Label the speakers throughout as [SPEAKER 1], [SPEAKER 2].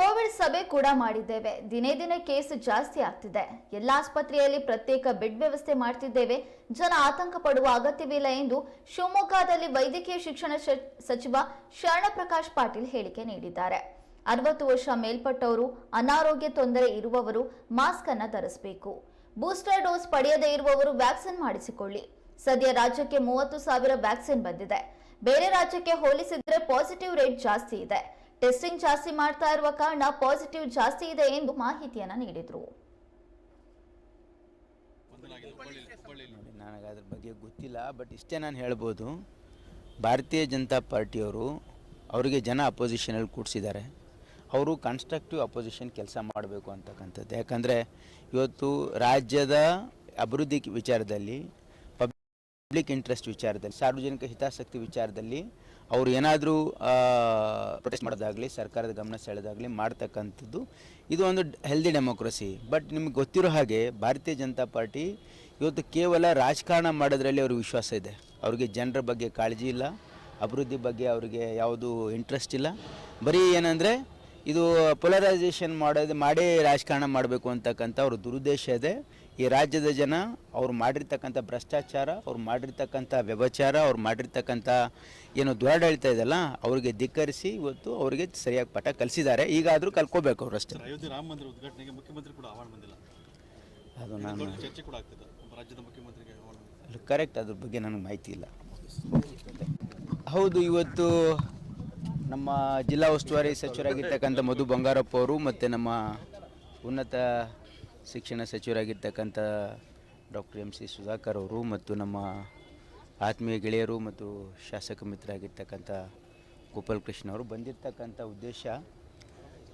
[SPEAKER 1] Covid ಸಭೆ ಕೂಡ ಮಾಡಿದ್ದೇವೆ. ದಿನೇ ದಿನೇ ಕೇಸ್ ಜಾಸ್ತಿ ಆಗ್ತಿದೆ. ಎಲ್ಲ ಆಸ್ಪತ್ರೆಯಲ್ಲಿ ಪ್ರತ್ಯೇಕ ಬೆಡ್ ವ್ಯವಸ್ಥೆ ಮಾಡ್ತಿದ್ದೇವೆ. ಜನ ಆತಂಕ ಪಡುವ ಅಗತ್ಯವಿಲ್ಲ ಎಂದು ಶಿವಮೊಗ್ಗದಲ್ಲಿ ವೈದ್ಯಕೀಯ ಶಿಕ್ಷಣ ಸಚಿವ ಶರಣಪ್ರಕಾಶ್ ಪಾಟೀಲ್ ಹೇಳಿಕೆ ನೀಡಿದ್ದಾರೆ. ಅರವತ್ತು ವರ್ಷ ಮೇಲ್ಪಟ್ಟವರು, ಅನಾರೋಗ್ಯ ತೊಂದರೆ ಇರುವವರು ಮಾಸ್ಕ್ ಅನ್ನ ಧರಿಸಬೇಕು. ಬೂಸ್ಟರ್ ಡೋಸ್ ಪಡೆಯದೇ ಇರುವವರು ವ್ಯಾಕ್ಸಿನ್ ಮಾಡಿಸಿಕೊಳ್ಳಿ. ಸದ್ಯ ರಾಜ್ಯಕ್ಕೆ ಮೂವತ್ತು ಸಾವಿರ ವ್ಯಾಕ್ಸಿನ್ ಬಂದಿದೆ. ಬೇರೆ ರಾಜ್ಯಕ್ಕೆ ಹೋಲಿಸಿದ್ರೆ ಪಾಸಿಟಿವ್ ರೇಟ್ ಜಾಸ್ತಿ ಇದೆ. ಟೆಸ್ಟಿಂಗ್ ಜಾಸ್ತಿ ಮಾಡ್ತಾ ಇರುವ ಕಾರಣ ಪಾಸಿಟಿವ್ ಜಾಸ್ತಿ ಇದೆ ಎಂದು ಮಾಹಿತಿಯನ್ನು ನೀಡಿದರು.
[SPEAKER 2] ನೋಡಿ, ನನಗೆ ಅದ್ರ ಬಗ್ಗೆ ಗೊತ್ತಿಲ್ಲ ಬಟ್ ಇಷ್ಟೇ ನಾನು ಹೇಳ್ಬೋದು. ಭಾರತೀಯ ಜನತಾ ಪಾರ್ಟಿಯವರು ಅವರಿಗೆ ಜನ ಅಪೋಸಿಷನಲ್ಲಿ ಕೂಡಿಸಿದ್ದಾರೆ. ಅವರು ಕನ್ಸ್ಟ್ರಕ್ಟಿವ್ ಅಪೋಸಿಷನ್ ಕೆಲಸ ಮಾಡಬೇಕು ಅಂತಕ್ಕಂಥದ್ದು. ಯಾಕಂದರೆ ಇವತ್ತು ರಾಜ್ಯದ ಅಭಿವೃದ್ಧಿ ವಿಚಾರದಲ್ಲಿ ಪಬ್ಲಿಕ್ ಇಂಟ್ರೆಸ್ಟ್ ವಿಚಾರದಲ್ಲಿ, ಸಾರ್ವಜನಿಕ ಹಿತಾಸಕ್ತಿ ವಿಚಾರದಲ್ಲಿ ಅವರು ಏನಾದರೂ ಪ್ರೊಟೆಸ್ಟ್ ಮಾಡೋದಾಗಲಿ, ಸರ್ಕಾರದ ಗಮನ ಸೆಳೆದಾಗಲಿ ಮಾಡ್ತಕ್ಕಂಥದ್ದು, ಇದು ಒಂದು ಹೆಲ್ದಿ ಡೆಮೋಕ್ರಸಿ ಬಟ್ ನಿಮ್ಗೆ ಗೊತ್ತಿರೋ ಹಾಗೆ, ಭಾರತೀಯ ಜನತಾ ಪಾರ್ಟಿ ಇವತ್ತು ಕೇವಲ ರಾಜಕಾರಣ ಮಾಡೋದ್ರಲ್ಲಿ ಅವ್ರಿಗೆ ವಿಶ್ವಾಸ ಇದೆ. ಅವ್ರಿಗೆ ಜನರ ಬಗ್ಗೆ ಕಾಳಜಿ ಇಲ್ಲ, ಅಭಿವೃದ್ಧಿ ಬಗ್ಗೆ ಅವರಿಗೆ ಯಾವುದು ಇಂಟ್ರೆಸ್ಟ್ ಇಲ್ಲ. ಬರೀ ಏನಂದರೆ ಇದು ಪೊಲರೈಸೇಷನ್ ಮಾಡೋದು ಮಾಡೇ ರಾಜಕಾರಣ ಮಾಡಬೇಕು ಅಂತಕ್ಕಂಥ ಅವ್ರ ದುರುದ್ದೇಶ ಇದೆ. ಈ ರಾಜ್ಯದ ಜನ ಅವ್ರು ಮಾಡಿರ್ತಕ್ಕಂಥ ಭ್ರಷ್ಟಾಚಾರ ಅವ್ರು ಮಾಡಿರ್ತಕ್ಕಂಥ ವ್ಯಭಚಾರ ಅವ್ರು ಮಾಡಿರ್ತಕ್ಕಂಥ ಏನು ದುರಾಡಳಿತ ಇದೆಯಲ್ಲ ಅವರಿಗೆ ಧಿಕ್ಕರಿಸಿ ಇವತ್ತು ಅವರಿಗೆ ಸರಿಯಾಗಿ ಪಾಠ ಕಲಿಸಿದ್ದಾರೆ. ಈಗಾದರೂ ಕಲ್ಕೋಬೇಕು ಅವ್ರು ಅಷ್ಟೇ.
[SPEAKER 3] ಅಯೋಧ್ಯೆ ರಾಮ ಮಂದಿರ ಉದ್ಘಾಟನೆಗೆ ಮುಖ್ಯಮಂತ್ರಿ ಕೂಡ ಆಹ್ವಾನ ಬಂದಿಲ್ಲ.
[SPEAKER 2] ಅದು ನಾನು
[SPEAKER 3] ಚರ್ಚೆ ಕೂಡ ಆಗ್ತಿದೆ. ರಾಜ್ಯದ ಮುಖ್ಯಮಂತ್ರಿಗೆ
[SPEAKER 2] ಕರೆಕ್ಟ್ ಅದ್ರ ಬಗ್ಗೆ ನನಗೆ ಮಾಹಿತಿ ಇಲ್ಲ. ಹೌದು ಇವತ್ತು ನಮ್ಮ ಜಿಲ್ಲಾ ಉಸ್ತುವಾರಿ ಸಚಿವರಾಗಿರ್ತಕ್ಕಂಥ ಮಧು ಬಂಗಾರಪ್ಪ ಅವರು ಮತ್ತು ನಮ್ಮ ಉನ್ನತ ಶಿಕ್ಷಣ ಸಚಿವರಾಗಿರ್ತಕ್ಕಂಥ ಡಾಕ್ಟರ್ ಎಂ ಸಿ ಸುಧಾಕರ್ ಅವರು ಮತ್ತು ನಮ್ಮ ಆತ್ಮೀಯ ಗೆಳೆಯರು ಮತ್ತು ಶಾಸಕ ಮಿತ್ರರಾಗಿರ್ತಕ್ಕಂಥ ಗೋಪಾಲ್ ಕೃಷ್ಣ ಅವರು ಬಂದಿರತಕ್ಕಂಥ ಉದ್ದೇಶ.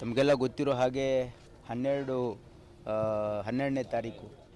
[SPEAKER 2] ತಮಗೆಲ್ಲ ಗೊತ್ತಿರೋ ಹಾಗೆ ಹನ್ನೆರಡು ಹನ್ನೆರಡನೇ ತಾರೀಕು